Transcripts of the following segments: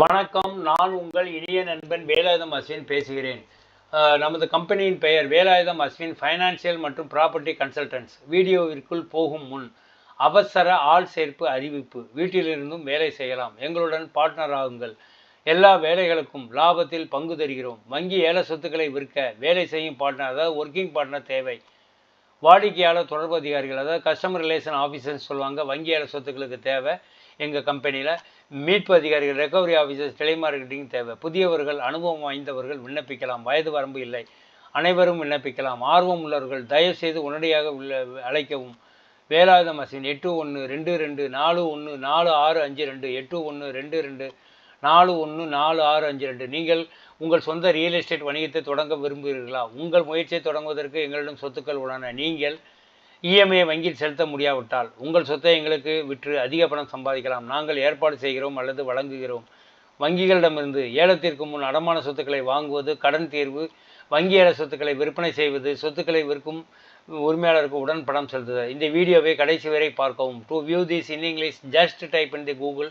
வணக்கம் நான் உங்கள் இனிய நண்பன் வேலாயுதம் அஸ்வின் பேசுகிறேன். நமது கம்பெனியின் பெயர் வேலாயுதம் அஸ்வின் ஃபைனான்சியல் மற்றும் ப்ராப்பர்ட்டி கன்சல்டன்ஸ் வீடியோவிற்குள் போகும் முன் அவசர ஆள் சேர்ப்பு அறிவிப்பு. வீட்டிலிருந்தும் வேலை செய்யலாம். எங்களுடன் பார்ட்னர் ஆகுங்கள். எல்லா வேலைகளுக்கும் லாபத்தில் பங்கு தருகிறோம். வங்கி ஏல சொத்துக்களை விற்க வேலை செய்யும் பார்ட்னர் அதாவது ஒர்க்கிங் பார்ட்னர் தேவை. வாடிக்கையாளர் தொடர்பு அதிகாரிகள் அதாவது கஸ்டமர் ரிலேஷன் ஆஃபீஸர்னு சொல்லுவாங்க. வங்கியாளர் சொத்துக்களுக்கு தேவை. எங்கள் கம்பெனியில் மீட்பு அதிகாரிகள் ரெக்கவரி ஆஃபீஸர்ஸ் டெலிமார்க்கெட்டிங் தேவை. புதியவர்கள் அனுபவம் வாய்ந்தவர்கள் விண்ணப்பிக்கலாம். வயது வரம்பு இல்லை. அனைவரும் விண்ணப்பிக்கலாம். ஆர்வம் உள்ளவர்கள் தயவுசெய்து உடனடியாக உள்ள அழைக்கவும். வேலாயுத மசின் எட்டு ஒன்று ரெண்டு ரெண்டு நாலு ஒன்று நாலு ஆறு அஞ்சு ரெண்டு எட்டு ஒன்று ரெண்டு ரெண்டு நாலு ஒன்று நாலு ஆறு அஞ்சு ரெண்டு. நீங்கள் உங்கள் சொந்த ரியல் எஸ்டேட் வணிகத்தை தொடங்க விரும்புகிறீர்களா? உங்கள் முயற்சியை தொடங்குவதற்கு எங்களிடம் சொத்துக்கள் உள்ளன. நீங்கள் இஎம்ஐ வங்கியில் செலுத்த முடியாவிட்டால் உங்கள் சொத்தை எங்களுக்கு விற்று அதிக பணம் சம்பாதிக்கலாம். நாங்கள் ஏற்பாடு செய்கிறோம் அல்லது வழங்குகிறோம். வங்கிகளிடமிருந்து ஏலத்திற்கு முன் அடமான சொத்துக்களை வாங்குவது கடன் தீர்வு வங்கி ஏல சொத்துக்களை விற்பனை செய்வது சொத்துக்களை விற்கும் உரிமையாளருக்கு உடன் பணம் செலுத்துதல். இந்த வீடியோவை கடைசி வரை பார்க்கவும். To view this in English just type in the Google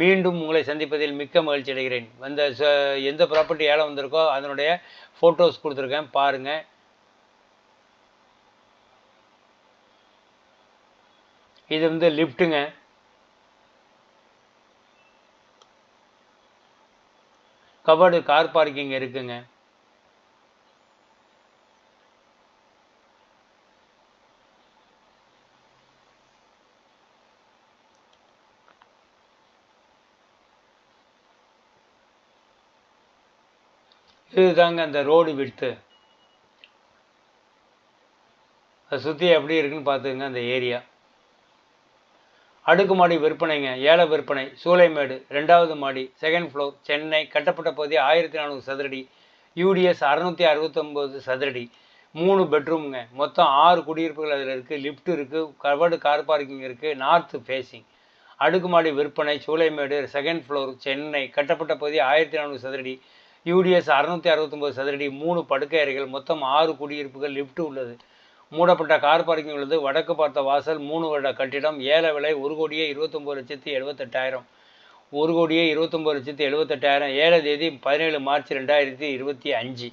மீண்டும் உங்களை சந்திப்பதில் மிக்க மகிழ்ச்சி அடைகிறேன். வந்த எந்த ப்ராப்பர்ட்டி ஏழை வந்திருக்கோ அதனுடைய ஃபோட்டோஸ் கொடுத்துருக்கேன் பாருங்கள் இது வந்து லிஃப்ட்டுங்க கபடு கார் பார்க்கிங் இருக்குங்க. இதுதாங்க அந்த ரோடு விடுத்து அதை சுற்றி எப்படி இருக்குன்னு பார்த்துங்க அந்த ஏரியா அடுக்குமாடி விற்பனைங்க ஏல விற்பனை சூளைமேடு ரெண்டாவது மாடி செகண்ட் ஃப்ளோர் சென்னை கட்டப்பட்ட பகுதி ஆயிரத்தி நானூறு சதுரடி யூடிஎஸ் அறுநூற்றி அறுபத்தொம்போது சதுரடி மூணு பெட்ரூமுங்க மொத்தம் ஆறு குடியிருப்புகள் அதில் இருக்குது லிஃப்ட் இருக்குது கவர்டு கார் பார்க்கிங் இருக்குது நார்த் ஃபேஸிங் அடுக்குமாடி விற்பனை சூளைமேடு செகண்ட் ஃப்ளோர் சென்னை கட்டப்பட்ட பகுதி ஆயிரத்தி நானூறு சதுரடி யூடிஎஸ் அறுநூத்தி அறுபத்தொம்போது சதுரடி மூணு படுக்கை அறைகள் மொத்தம் ஆறு குடியிருப்புகள் லிஃப்ட் உள்ளது. மூடப்பட்ட கார் பார்க்கிங் உள்ளது. வடக்கு பார்த்த வாசல் மூணு வருட கட்டிடம் ஏல விலை ஒரு கோடியே இருபத்தொம்பது லட்சத்தி எழுபத்தெட்டாயிரம் ஒரு கோடியே இருபத்தொம்பது லட்சத்தி எழுபத்தெட்டாயிரம் ஏழை தேதி பதினேழு மார்ச் ரெண்டாயிரத்தி இருபத்தி அஞ்சு.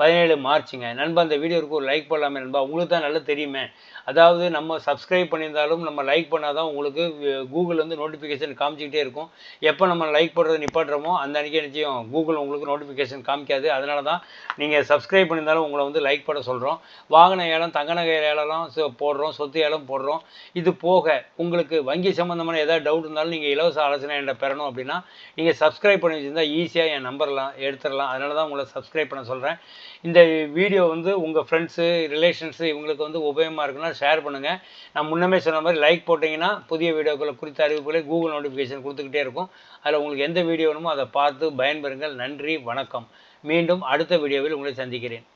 பதினேழு மார்ச்சுங்க. நண்பா அந்த வீடியோவுக்கு ஒரு லைக் பண்ணலாமே நண்பா. உங்களுக்கு தான் நல்லா தெரியுமே. அதாவது நம்ம சப்ஸ்கிரைப் பண்ணியிருந்தாலும் நம்ம லைக் பண்ணால் தான் உங்களுக்கு கூகுள் வந்து நோட்டிஃபிகேஷன் காமிச்சிக்கிட்டே இருக்கும். எப்போ நம்ம லைக் பண்ணுறது நிப்பாட்டுறோமோ அந்த அன்றைக்கி நிச்சயம் கூகுள் உங்களுக்கு நோட்டிஃபிகேஷன் காமிக்காது. அதனால தான் நீங்கள் சப்ஸ்கிரைப் பண்ணியிருந்தாலும் உங்களை வந்து லைக் பண்ண சொல்கிறோம் வாகன ஏலம் தங்க நகை ஏலம் போடுறோம் சொத்து ஏலம் போடுறோம். இது போக உங்களுக்கு வங்கி சம்மந்தமான ஏதாவது டவுட் இருந்தாலும் நீங்கள் இலவச ஆலோசனை என்கிட்ட பெறணும் அப்படின்னா நீங்கள் சப்ஸ்கிரைப் பண்ணி வச்சுருந்தா ஈஸியாக என் நம்பர்லாம் எடுத்துடலாம். அதனால தான் உங்களை சப்ஸ்கிரைப் பண்ண சொல்கிறேன் இந்த வீடியோ வந்து உங்கள் ஃப்ரெண்ட்ஸு ரிலேஷன்ஸு இவங்களுக்கு வந்து உபயோகமாக இருக்குன்னா ஷேர் பண்ணுங்கள் நான் முன்னமே சொன்ன மாதிரி லைக் போட்டிங்கன்னா புதிய வீடியோக்களை குறித்த அறிவிப்புகளை கூகுள் நோட்டிஃபிகேஷன் கொடுத்துக்கிட்டே இருக்கும். அதில் உங்களுக்கு எந்த வீடியோ வேணுமோ அதை பார்த்து பயன்பெறுங்கள். நன்றி வணக்கம். மீண்டும் அடுத்த வீடியோவில் உங்களை சந்திக்கிறேன்.